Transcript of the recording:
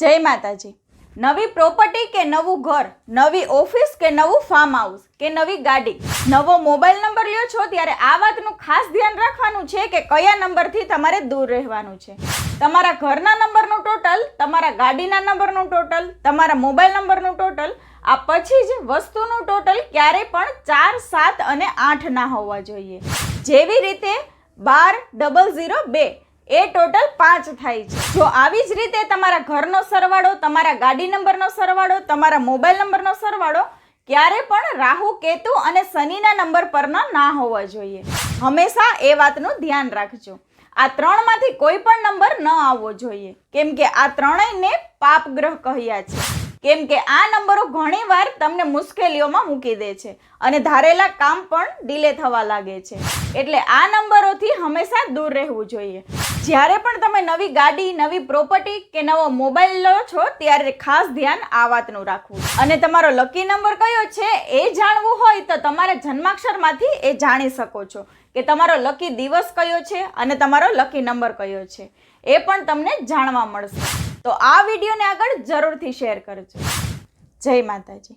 જય માતાજી. નવી પ્રોપર્ટી કે નવું ઘર, નવી ઓફિસ કે નવું ફાર્મ હાઉસ કે નવી ગાડી? નવો મોબાઈલ નંબર લ્યો છો ત્યારે આ વાતનું ખાસ ધ્યાન રાખવાનું છે કે કયા નંબરથી તમારે દૂર રહેવાનું છે. તમારા ઘરના નંબરનું ટોટલ તમારા ગાડીના નંબરનું ટોટલ તમારા મોબાઈલ નંબરનું ટોટલ આ પછી જ વસ્તુનું ટોટલ ક્યારેય પણ ચાર, સાત અને આઠ ના હોવા જોઈએ. જેવી રીતે બાર ડબલ ઝીરો બે એ ટોટલ પાંચ થાય છે. જો આવી જ રીતે તમારા ઘરનો સરવાળો, તમારા ગાડી નંબરનો સરવાળો, તમારા મોબાઈલ નંબરનો સરવાળો, ક્યારે પણ રાહુ, કેતુ અને શનિના નંબર પરના ના હોવા જોઈએ. હંમેશા એ વાતનું ધ્યાન રાખજો. આ ત્રણમાંથી કોઈ પણ નંબર ન આવવો જોઈએ. કેમ કે આ ત્રણેયને પાપ ગ્રહ કહ્યા છે. કેમ કે આ નંબરો ઘણીવાર તમને મુશ્કેલીઓમાં મૂકી દે છે અને ધારેલા કામ પણ ડીલે થવા લાગે છે. એટલે આ નંબરોથી હંમેશા દૂર રહેવું જોઈએ. જ્યારે પણ તમે નવી ગાડી, નવી પ્રોપર્ટી કે નવો મોબાઈલ લો છો, ત્યારે ખાસ ધ્યાન આ વાતનું રાખવું. અને તમારો લકી નંબર કયો છે એ જાણવું હોય તો તમારે જન્માક્ષરમાંથી એ જાણી શકો છો કે તમારો લકી દિવસ કયો છે અને તમારો લકી નંબર કયો છે. એ પણ તમને જાણવા મળશે. તો આ વિડીયોને આગળ જરૂરથી શેર કરજો. જય માતાજી.